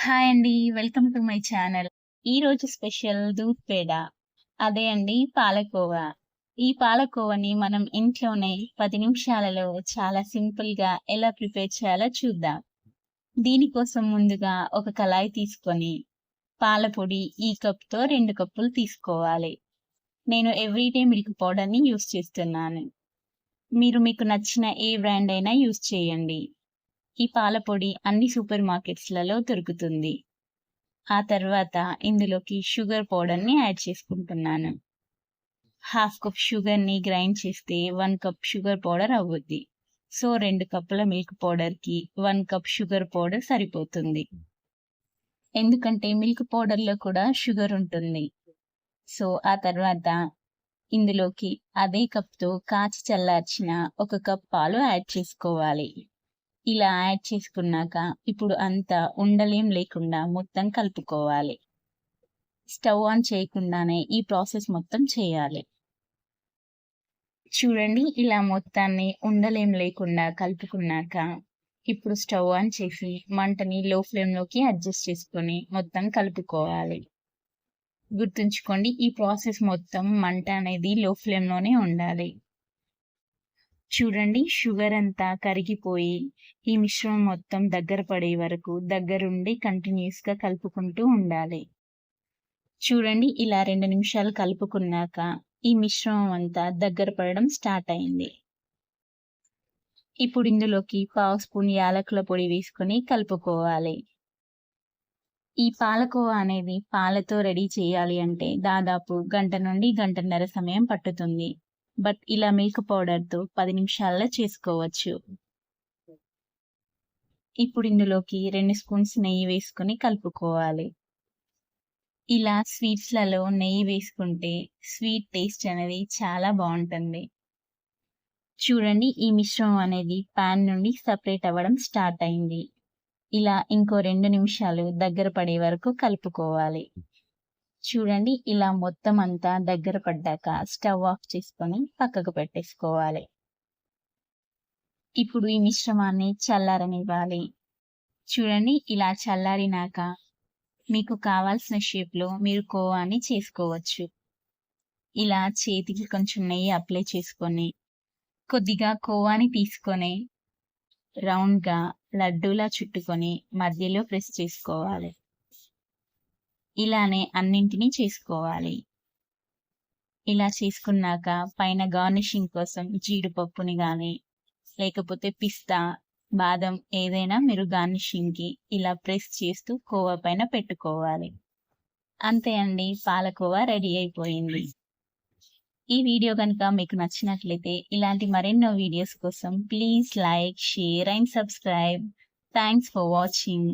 Hi అండి. Welcome to my channel. రోజు special doodh peda. అదే అండి పాలకోవా. ఈ పాలకోవాని మనం ఇంట్లోనే పది నిమిషాలలో చాలా సింపుల్గా ఎలా ప్రిపేర్ చేయాలో చూద్దాం. దీనికోసం ముందుగా ఒక కళాయి తీసుకొని, పాలపొడి ఈ కప్‌తో రెండు కప్పులు తీసుకోవాలి. నేను ఎవ్రీడే మిల్క్ పౌడర్‌ని యూస్ చేస్తున్నాను. మీరు మీకు నచ్చిన ఏ బ్రాండ్ అయినా యూజ్ చేయండి. ఈ పాల పొడి అన్ని సూపర్ మార్కెట్స్‌లలో దొరుకుతుంది. ఆ తర్వాత ఇందులోకి షుగర్ పౌడర్‌ని యాడ్ చేసుకుంటున్నాను. హాఫ్ కప్ షుగర్‌ని గ్రైండ్ చేస్తే వన్ కప్ షుగర్ పౌడర్ అవ్వద్ది సో రెండు కప్పుల మిల్క్ పౌడర్‌కి వన్ కప్ షుగర్ పౌడర్ సరిపోతుంది. ఎందుకంటే మిల్క్ పౌడర్‌లో కూడా షుగర్ ఉంటుంది. సో ఆ తర్వాత ఇందులోకి అదే కప్‌తో కాచి చల్లార్చిన ఒక కప్ పాలు యాడ్ చేసుకోవాలి. ఇలా యాడ్ చేసుకున్నాక ఇప్పుడు అంతా ఉండలేం లేకుండా మొత్తం కలుపుకోవాలి. స్టవ్ ఆన్ చేయకుండానే ఈ ప్రాసెస్ మొత్తం చేయాలి. చూడండి ఇలా మొత్తాన్ని ఉండలేం లేకుండా కలుపుకున్నాక, ఇప్పుడు స్టవ్ ఆన్ చేసి మంటని లో ఫ్లేమ్‌లోకి అడ్జస్ట్ చేసుకొని మొత్తం కలుపుకోవాలి. గుర్తుంచుకోండి ఈ ప్రాసెస్ మొత్తం మంట అనేది లో ఫ్లేమ్‌లోనే ఉండాలి. చూడండి షుగర్ అంతా కరిగిపోయి, ఈ మిశ్రమం మొత్తం దగ్గర పడే వరకు దగ్గరుండి కంటిన్యూస్గా కలుపుకుంటూ ఉండాలి. చూడండి ఇలా రెండు నిమిషాలు కలుపుకున్నాక, ఈ మిశ్రమం అంతా దగ్గర పడడం స్టార్ట్ అయింది. ఇప్పుడు ఇందులోకి పావు స్పూన్ యాలకుల పొడి వేసుకొని కలుపుకోవాలి. ఈ పాలకోవా అనేది పాలతో రెడీ చేయాలి అంటే దాదాపు గంట నుండి గంటన్నర సమయం పట్టుతుంది. బట్ ఇలా మిల్క్ పౌడర్‌తో పది నిమిషాల్లో చేసుకోవచ్చు. ఇప్పుడు ఇందులోకి రెండు స్పూన్స్ నెయ్యి వేసుకొని కలుపుకోవాలి. ఇలా స్వీట్స్‌లలో నెయ్యి వేసుకుంటే స్వీట్ టేస్ట్ అనేది చాలా బాగుంటుంది చూడండి ఈ మిశ్రమం అనేది పాన్ నుండి సపరేట్ అవ్వడం స్టార్ట్ అయింది. ఇలా ఇంకో రెండు నిమిషాలు దగ్గర పడే వరకు కలుపుకోవాలి. చూడండి ఇలా మొత్తం అంతా దగ్గర పడ్డాక స్టవ్ ఆఫ్ చేసుకొని పక్కకు పెట్టేసుకోవాలి. ఇప్పుడు ఈ మిశ్రమాన్ని చల్లారనివ్వాలి. చూడండి ఇలా చల్లారినాక మీకు కావాల్సిన షేప్‌లో మీరు కోవాని చేసుకోవచ్చు. ఇలా చేతికి కొంచెం నెయ్యి అప్లై చేసుకొని, కొద్దిగా కోవాని తీసుకొని, రౌండ్‌గా లడ్డూలా చుట్టుకొని మధ్యలో ప్రెస్ చేసుకోవాలి. ఇలానే అన్నింటిని చేసుకోవాలి. ఇలా చేసుకున్నాక పైన గార్నిషింగ్ కోసం జీడిపప్పుని కానీ లేకపోతే పిస్తా, బాదం ఏదైనా మీరు గార్నిషింగ్‌కి ఇలా ప్రెస్ చేస్తూ కోవా పైన పెట్టుకోవాలి. అంతే అండి పాలకోవా రెడీ అయిపోయింది. ఈ వీడియో కనుక మీకు నచ్చినట్లయితే ఇలాంటి మరెన్నో వీడియోస్ కోసం please like, share and subscribe. Thanks for watching.